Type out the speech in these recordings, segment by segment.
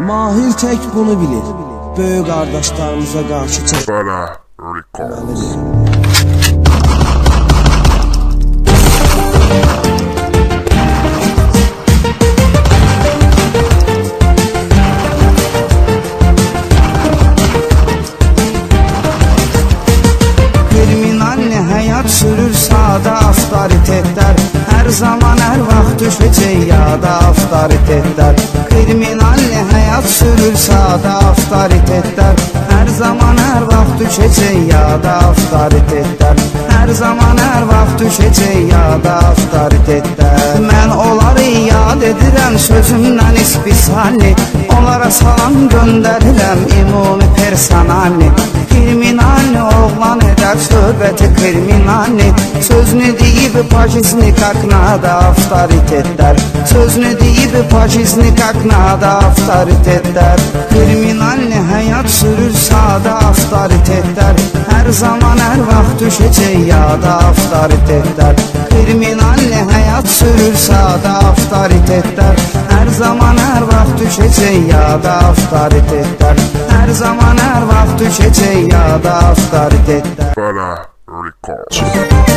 Mahir tek bunu bilir. Böyük qardaşlarımıza qarşı çək. Para Records. Kriminal həyat sürür sadə avtoritetlər Hər zaman, hər vaxt düşəcək yada avtoritetlər Kriminal həyat sürür sadə avtoritetlər Hər zaman, hər vaxt düşəcək yada avtoritetlər Hər zaman, hər vaxt düşəcək yada avtoritetlər Mən onları yad edirəm sözümdən ispisali Onlara salam göndərirəm ümumi personali Kriminalni oğlan edər söhbəti kriminalni Sözünü deyib faşistlik haqqında avtoritetlər Sözünü deyib faşistlik haqqında avtoritetlər Kriminalni həyat sürür sadə avtoritetlər Hər zaman, hər vaxt düşəcək yada avtoritetlər Kriminalni həyat sürür sadə avtoritetlər Hər zaman, hər vaxt düşəcək yada avtoritetlər Hər zaman, hər vaxt düşəcək yada avtoritetlər Para Records.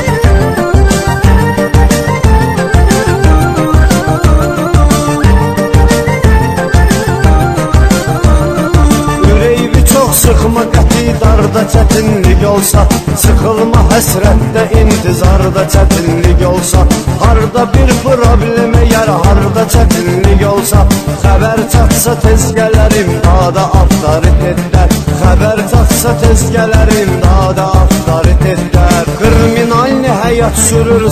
Sıxma qəti darda çətinlik olsa Sıxılma həsrətdə intizarda çətinlik olsa Harda bir problemə yer harda çətinlik olsa Xəbər çatsa tez gələrim dada avtoritetlər Xəbər çatsa tez gələrim dada avtoritetlər Kriminalni həyat sürür